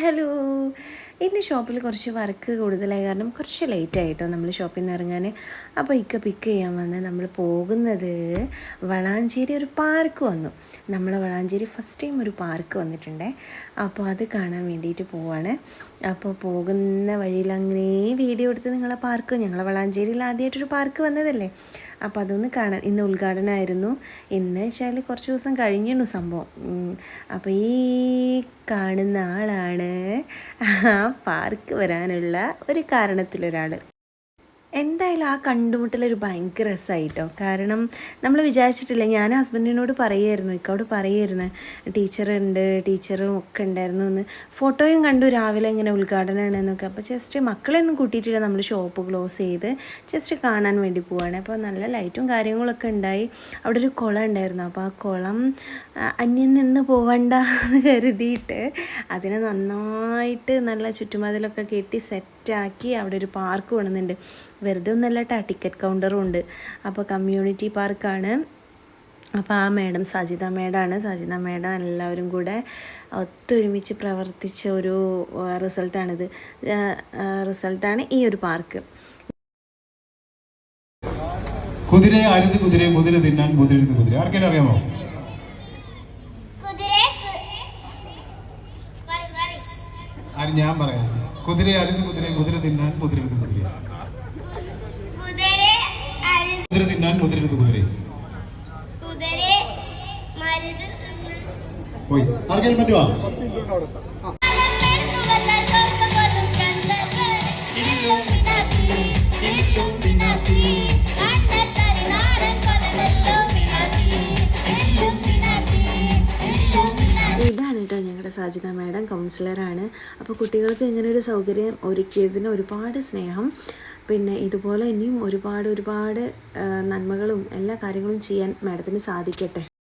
Hello ഇന്ന് ഷോപ്പിൽ കുറച്ച് വർക്ക് കൂടുതലായി. കാരണം കുറച്ച് ലേറ്റായിട്ടോ നമ്മൾ ഷോപ്പിൽ നിന്ന് ഇറങ്ങാൻ അപ്പോൾ ഇക്ക പിക്ക് ചെയ്യാൻ വന്ന് നമ്മൾ പോകുന്നത് വളാഞ്ചേരി ഒരു പാർക്ക് വന്നു. നമ്മൾ വളാഞ്ചേരി ഫസ്റ്റ് ടൈം ഒരു പാർക്ക് വന്നിട്ടുണ്ട്. അപ്പോൾ അത് കാണാൻ വേണ്ടിയിട്ട് പോവാണ്. അപ്പോൾ പോകുന്ന വഴിയിൽ അങ്ങനെ വീഡിയോ എടുത്ത് നിങ്ങളെ പാർക്ക് ഞങ്ങൾ വളാഞ്ചേരിയിൽ ആദ്യമായിട്ടൊരു പാർക്ക് വന്നതല്ലേ. അപ്പോൾ അതൊന്ന് കാണാൻ ഇന്ന് ഉദ്ഘാടനമായിരുന്നു എന്ന് വെച്ചാൽ കുറച്ച് ദിവസം കഴിഞ്ഞിരുന്നു സംഭവം. അപ്പോൾ ഈ കാണുന്ന ആളാണ് ആ പാർക്ക് വരാനുള്ള ഒരു കാരണത്തിലൊരാൾ എന്തായാലും ആ കണ്ടുമുട്ടലൊരു ഭയങ്കര രസമായിട്ടോ കാരണം നമ്മൾ വിചാരിച്ചിട്ടില്ല ഞാൻ ഹസ്ബൻഡിനോട് പറയായിരുന്നു ഇക്കോട് പറയായിരുന്നു ടീച്ചറുണ്ട് ടീച്ചറും ഒക്കെ ഉണ്ടായിരുന്നു എന്ന്. ഫോട്ടോയും കണ്ടു രാവിലെ ഇങ്ങനെ ഉദ്ഘാടനമാണ് എന്നൊക്കെ. അപ്പോൾ ജസ്റ്റ് മക്കളെയൊന്നും കൂട്ടിയിട്ടില്ല നമ്മൾ ഷോപ്പ് ക്ലോസ് ചെയ്ത് ജസ്റ്റ് കാണാൻ വേണ്ടി പോവാണ്. അപ്പോൾ നല്ല ലൈറ്റും കാര്യങ്ങളൊക്കെ ഉണ്ടായി. അവിടെ ഒരു കുളം ഉണ്ടായിരുന്നു. അപ്പോൾ ആ കുളം അന്യം നിന്ന് പോവണ്ട എന്ന് കരുതിയിട്ട് അതിനെ നന്നായിട്ട് നല്ല ചുറ്റുമതിലൊക്കെ കെട്ടി സെറ്റാക്കി അവിടെ ഒരു പാർക്ക് കൊണ്ടുവന്നുണ്ട് വെറുതെ ഒന്നല്ല കേട്ടോ ടിക്കറ്റ് കൗണ്ടറും ഉണ്ട്. അപ്പോൾ കമ്മ്യൂണിറ്റി പാർക്കാണ്. അപ്പോൾ ആ മേഡം സജിത മേഡമാണ് സജിത മേഡം എല്ലാവരും കൂടെ ഒത്തൊരുമിച്ച് പ്രവർത്തിച്ച ഒരു റിസൾട്ടാണിത്. റിസൾട്ടാണ് ഈ ഒരു പാർക്ക്. കുതിരയെ അരുത് കുതിര മുതിര തിന്നാൻ മുതിരുത് കുതിര. ആർക്കെങ്കിലും അറിയാമോ? കുതിരെ ആര് ഞാൻ പറയാം. കുതിരയെ അരുത് കുതിര മുതിര തിന്നാൻ മുതിരരുത് കുതിര കുതിരെ. തിന്നാൻ മുതിരരുത് കുതിര. പോയി. ആർക്കെങ്കിലും പറ്റുവാ? ഇതാണ് കേട്ടോ ഞങ്ങളുടെ സാജിത മാഡം കൗൺസിലറാണ് അപ്പോൾ കുട്ടികൾക്ക് ഇങ്ങനെ ഒരു സൗകര്യം ഒരുക്കിയതിന് ഒരുപാട് സ്നേഹം. പിന്നെ ഇതുപോലെ ഇനിയും ഒരുപാട് ഒരുപാട് നന്മകളും എല്ലാ കാര്യങ്ങളും ചെയ്യാൻ മാഡത്തിന് സാധിക്കട്ടെ.